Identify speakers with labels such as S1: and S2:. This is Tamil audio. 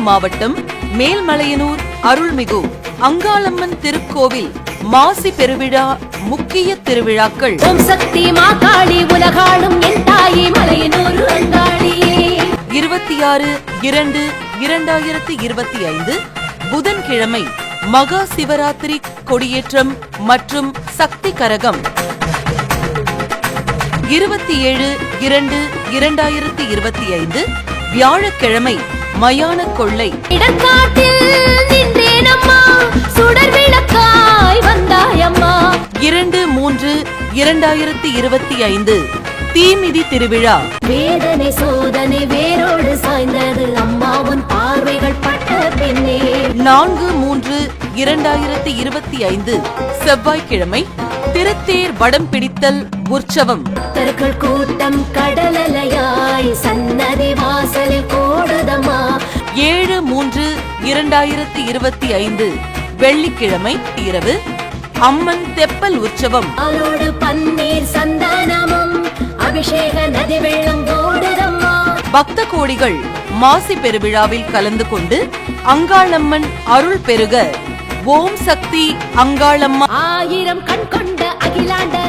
S1: மாவட்டம் மேல்மலையனூர் அருள்மிகு அங்காளம்மன் திருக்கோவில் மாசி பெருவிழா முக்கிய திருவிழாக்கள்.
S2: ஓம் சக்தி மாகாளி உலகாளும் என் தாயே மலையனூர்
S1: இருபத்தி ஆறு இரண்டு இரண்டாயிரத்தி இருபத்தி ஐந்து புதன்கிழமை மகா சிவராத்திரி கொடியேற்றம் மற்றும் சக்தி கரகம். இருபத்தி ஏழு இரண்டு இரண்டாயிரத்தி இருபத்தி ஐந்து வியாழக்கிழமை மயான கொள்ளை.
S2: வந்தாயம்மா.
S1: இரண்டு மூன்று இரண்டாயிரத்தி இருபத்தி ஐந்து தீமிதி திருவிழா.
S2: வேதனை சோதனை வேரோடு சாய்ந்தது. அம்மாவின் பார்வைகள் பட்ட பின்னே
S1: நான்கு மூன்று இரண்டாயிரத்தி இருபத்தி ஐந்து செவ்வாய்க்கிழமை திருத்தேர் வடம் பிடித்தல் உற்சவம்.
S2: கூட்டம் கடலலையாய்
S1: ஏழு மூன்று இரண்டாயிரத்தி இருபத்தி ஐந்து வெள்ளிக்கிழமை இரவு அம்மன் தெப்பல் உற்சவம்.
S2: அவரோடு பன்னீர் சந்தானமும் அபிஷேக நதி வெள்ளம்
S1: பக்த கோடிகள் மாசி பெருவிழாவில் கலந்து கொண்டு அங்காளம்மன் அருள் பெருக. ஓம் சக்தி அங்காளம்மா.
S2: ஆயிரம் கண் கொண்ட அகிலாண்ட